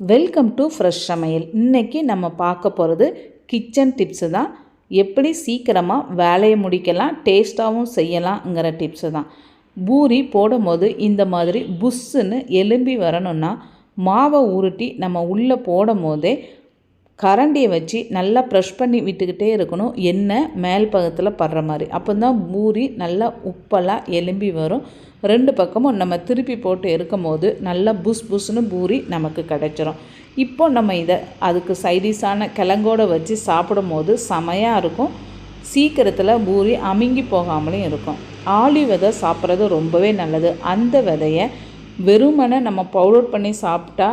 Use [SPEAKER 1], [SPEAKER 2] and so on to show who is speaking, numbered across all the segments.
[SPEAKER 1] Welcome to fresh சமையல். இன்றைக்கி நம்ம பார்க்க போகிறது கிச்சன் டிப்ஸு தான். எப்படி சீக்கிரமாக வேலையை முடிக்கலாம் டேஸ்ட்டாகவும் செய்யலாங்கிற டிப்ஸு தான். பூரி போடும்போது இந்த மாதிரி புஷ்ஷுன்னு எலும்பி வரணும்னா மாவை உருட்டி நம்ம உள்ளே போடும் போதே கரண்டியை வச்சு நல்லா ப்ரெஷ் பண்ணி விட்டுக்கிட்டே இருக்கணும். எண்ணெய் மேல் பக்கத்தில் படுற மாதிரி. அப்போ தான் பூரி நல்லா உப்பெல்லாம் எலும்பி வரும். ரெண்டு பக்கமும் நம்ம திருப்பி போட்டு இருக்கும் போது நல்லா புஸ் புஷ்னு பூரி நமக்கு கிடச்சிரும். இப்போ நம்ம இதை அதுக்கு சைடிஷான கிழங்கோடு வச்சு சாப்பிடும் போது செமையாக இருக்கும். சீக்கிரத்தில் பூரி அமுங்கி போகாமலும் இருக்கும். ஆளி விதை சாப்பிட்றது ரொம்பவே நல்லது. அந்த விதையை வெறுமனை நம்ம பவுடர் பண்ணி சாப்பிட்டா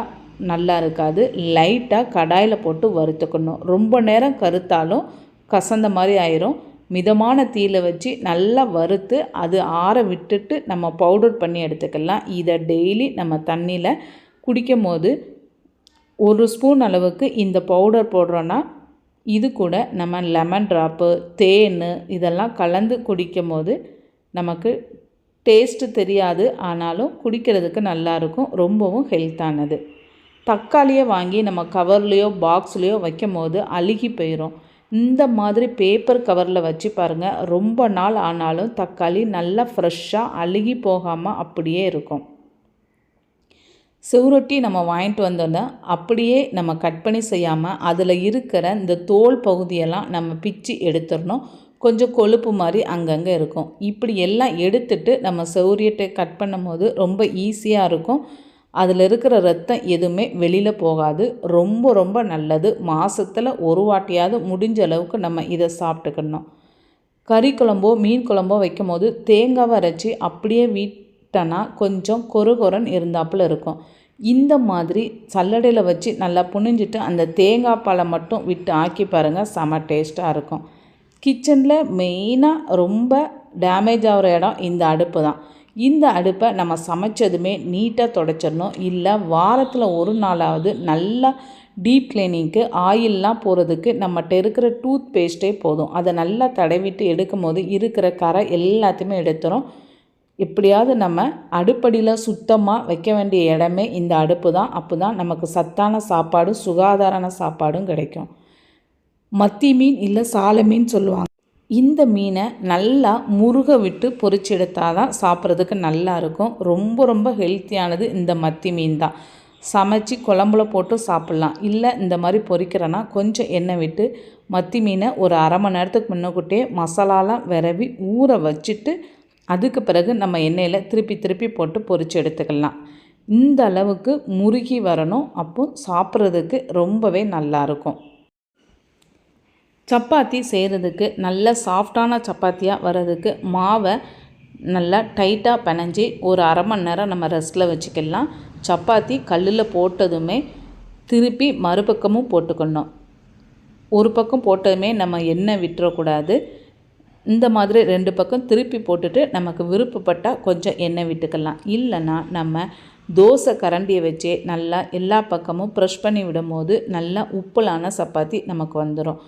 [SPEAKER 1] நல்லா இருக்காது. லைட்டாக கடாயில் போட்டு வறுத்துக்கணும். ரொம்ப நேரம் கருத்தாலும் கசந்த மாதிரி ஆயிரும். மிதமான தீயில் வச்சு நல்லா வறுத்து அது ஆற விட்டுட்டு நம்ம பவுடர் பண்ணி எடுத்துக்கலாம். இதை டெய்லி நம்ம தண்ணியில் குடிக்கும் போது ஒரு ஸ்பூன் அளவுக்கு இந்த பவுடர் போடுறோன்னா இது கூட நம்ம லெமன் ட்ராப்பு தேன் இதெல்லாம் கலந்து குடிக்கும் போது நமக்கு டேஸ்ட்டு தெரியாது. ஆனாலும் குடிக்கிறதுக்கு நல்லாயிருக்கும் ரொம்பவும் ஹெல்த்தானது தக்காளியை வாங்கி நம்ம கவர்லேயோ பாக்ஸ்லேயோ வைக்கும் போது அழுகி போயிடும் இந்த மாதிரி பேப்பர் கவரில் வச்சு பாருங்கள் ரொம்ப நாள் ஆனாலும் தக்காளி நல்லா ஃப்ரெஷ்ஷாக அழுகி போகாமல் அப்படியே இருக்கும். செவ்ரொட்டி நம்ம வாங்கிட்டு வந்தோன்னா அப்படியே நம்ம கட் பண்ணி செய்யாமல் அதில் இருக்கிற இந்த தோல் பகுதியெல்லாம் நம்ம பிச்சு எடுத்துடணும். கொஞ்சம் கொழுப்பு மாதிரி அங்கங்கே இருக்கும். இப்படி எல்லாம் எடுத்துட்டு நம்ம செவ்ரியட்டை கட் பண்ணும் போது ரொம்ப ஈஸியாக இருக்கும். அதில் இருக்கிற ரத்தம் எதுவுமே வெளியில் போகாது. ரொம்ப ரொம்ப நல்லது. மாதத்தில் ஒரு வாட்டியாவது முடிஞ்ச அளவுக்கு நம்ம இதை சாப்பிட்டுக்கணும். கறி குழம்போ மீன் குழம்போ வைக்கும் போது தேங்காவை அரைச்சி அப்படியே வீட்டனா கொஞ்சம் கொரு கொரன் இருந்தாப்புல இருக்கும். இந்த மாதிரி சல்லடையில் வச்சு நல்லா புனிஞ்சிட்டு அந்த தேங்காய் பழம் மட்டும் விட்டு ஆக்கி பாருங்கள் செம டேஸ்ட்டாக இருக்கும். கிச்சனில் மெயினாக ரொம்ப டேமேஜ் ஆகிற இடம் இந்த அடுப்பு தான். இந்த அடுப்பை நம்ம சமைச்சதுமே நீட்டாக தொடச்சிடணும். இல்லை வாரத்தில் ஒரு நாளாவது நல்லா டீப் கிளீனிங்க்கு ஆயிலெலாம் போகிறதுக்கு நம்மகிட்ட இருக்கிற டூத் பேஸ்ட்டே போதும். அதை நல்லா தடவிட்டு எடுக்கும் போது இருக்கிற கரை எல்லாத்தையுமே எடுத்துரும். எப்படியாவது நம்ம அடுப்படியில் சுத்தமாக வைக்க வேண்டிய இடமே இந்த அடுப்பு தான். அப்போ தான் நமக்கு சத்தான சாப்பாடும் சுகாதாரான சாப்பாடும் கிடைக்கும். மத்தி மீன் இல்லை சாலை மீன் சொல்லுவாங்க. இந்த மீனை நல்லா முருக விட்டு பொரிச்சு எடுத்தால் தான் சாப்பிட்றதுக்கு நல்லா இருக்கும் ரொம்ப ரொம்ப ஹெல்த்தியானது இந்த மத்தி மீன் தான். சமைச்சு குழம்புல போட்டு சாப்பிட்லாம். இல்லை இந்த மாதிரி பொறிக்கிறேன்னா கொஞ்சம் எண்ணெய் விட்டு மத்தி மீனை ஒரு அரை மணி நேரத்துக்கு முன்னக்கூட்டே மசாலாலாம் விரவி ஊற வச்சுட்டு அதுக்கு பிறகு நம்ம எண்ணெயில் திருப்பி திருப்பி போட்டு பொறிச்சு எடுத்துக்கலாம் இந்த அளவுக்கு முருகி வரணும். அப்போ சாப்பிட்றதுக்கு ரொம்பவே நல்லாயிருக்கும். சப்பாத்தி செய்கிறதுக்கு நல்ல சாஃப்டான சப்பாத்தியாக வர்றதுக்கு மாவை நல்லா டைட்டாக பினஞ்சி ஒரு அரை மணி நேரம் நம்ம ரெஸ்ட்டில் வச்சுக்கலாம். சப்பாத்தி கல்லில் போட்டதுமே திருப்பி மறுபக்கமும் போட்டுக்கணும். ஒரு பக்கம் போட்டதுமே நம்ம எண்ணெய் விட்டுறக்கூடாது. இந்த மாதிரி ரெண்டு பக்கம் திருப்பி போட்டுட்டு நமக்கு விருப்பப்பட்டால் கொஞ்சம் எண்ணெய் விட்டுக்கலாம். இல்லைன்னா நம்ம தோசை கரண்டியை வச்சே நல்லா எல்லா பக்கமும் ப்ரெஷ் பண்ணி விடும்போது நல்லா உப்பலான சப்பாத்தி நமக்கு வந்துடும்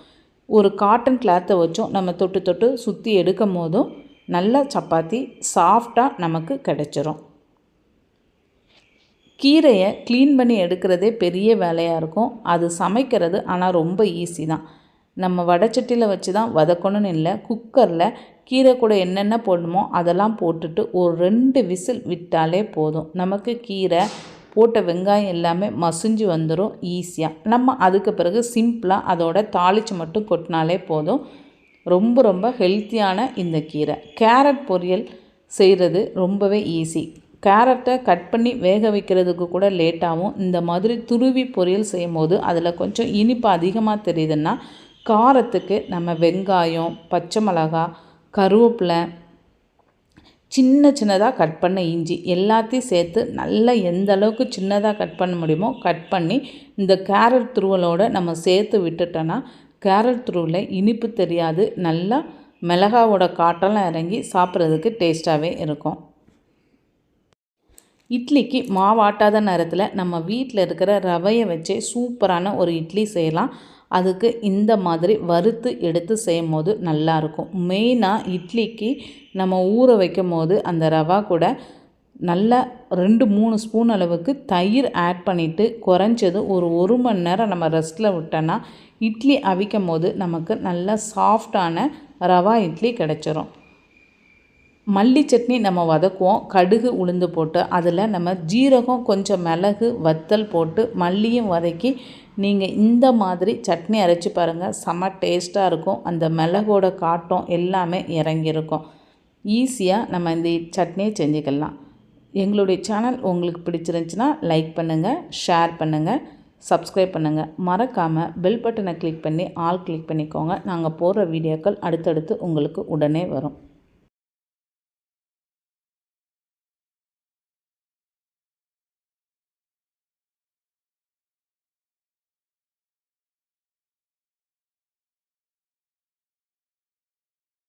[SPEAKER 1] ஒரு காட்டன் கிளாத்தை வச்சும். நம்ம தொட்டு தொட்டு சுற்றி எடுக்கும் போதும் நல்ல சப்பாத்தி சாஃப்டாக நமக்கு கிடச்சிரும். கீரையை க்ளீன் பண்ணி எடுக்கிறதே பெரிய வேலையாக இருக்கும். அது சமைக்கிறது ஆனால் ரொம்ப ஈஸி தான். நம்ம வடச்சட்டியில் வச்சு தான் வதக்கணும்னு இல்லை. குக்கரில் கீரை கூட என்னென்ன போடணுமோ அதெல்லாம் போட்டுட்டு ஒரு ரெண்டு விசில் விட்டாலே போதும். நமக்கு கீரை போட்ட வெங்காயம் எல்லாமே மசிஞ்சு வந்துடும் ஈஸியாக நம்ம அதுக்கு பிறகு சிம்பிளாக அதோட தாளித்து மட்டும் கொட்டினாலே போதும். ரொம்ப ரொம்ப ஹெல்த்தியான இந்த கீரை. கேரட் பொரியல் செய்கிறது ரொம்பவே ஈஸி. கேரட்டை கட் பண்ணி வேக வைக்கிறதுக்கு கூட லேட்டாகவும் இந்த மாதிரி துருவி பொரியல் செய்யும் போது அதில் கொஞ்சம் இனிப்பு அதிகமாக தெரியுதுன்னா காரத்துக்கு நம்ம வெங்காயம் பச்சை மிளகா கருவேப்பிலை சின்ன சின்னதாக கட் பண்ண இஞ்சி எல்லாத்தையும் சேர்த்து நல்லா எந்த அளவுக்கு சின்னதாக கட் பண்ண முடியுமோ கட் பண்ணி இந்த கேரட் துருவலோடு நம்ம சேர்த்து விட்டுட்டோன்னா கேரட் துருவில் இனிப்பு தெரியாது. நல்லா மிளகாவோட காட்டெல்லாம் இறங்கி சாப்பிட்றதுக்கு டேஸ்ட்டாகவே இருக்கும். இட்லிக்கு மாவாட்டாத நேரத்தில் நம்ம வீட்டில் இருக்கிற ரவையை வச்சே சூப்பரான ஒரு இட்லி செய்யலாம். அதுக்கு இந்த மாதிரி வறுத்து எடுத்து செய்யும் போது நல்லாயிருக்கும். மெயினாக இட்லிக்கு நம்ம ஊற வைக்கும் போது அந்த ரவா கூட நல்லா ரெண்டு மூணு ஸ்பூன் அளவுக்கு தயிர் ஆட் பண்ணிவிட்டு குறைஞ்சது ஒரு ஒரு மணி நேரம் நம்ம ரெஸ்ட்டில் விட்டோன்னா இட்லி அவிக்கும் போது நமக்கு நல்ல சாஃப்டான ரவா இட்லி கிடச்சிரும். மல்லி சட்னி நம்ம வதக்குவோம். கடுகு உளுந்து போட்டு அதில் நம்ம ஜீரகம் கொஞ்சம் மிளகு வத்தல் போட்டு மல்லியும் வதக்கி நீங்கள் இந்த மாதிரி சட்னி அரைச்சி பாருங்கள் செம டேஸ்ட்டாக இருக்கும். அந்த மிளகோட காட்டம் எல்லாமே இறங்கியிருக்கும். ஈஸியாக நம்ம இந்த சட்னியை செஞ்சுக்கலாம். எங்களுடைய சேனல் உங்களுக்கு பிடிச்சிருந்துச்சின்னா லைக் பண்ணுங்கள் ஷேர் பண்ணுங்கள் சப்ஸ்கிரைப் பண்ணுங்கள் மறக்காமல் பெல் பட்டனை கிளிக் பண்ணி ஆல் கிளிக் பண்ணிக்கோங்க. நாங்கள் போடுற வீடியோக்கள் அடுத்தடுத்து உங்களுக்கு உடனே வரும்.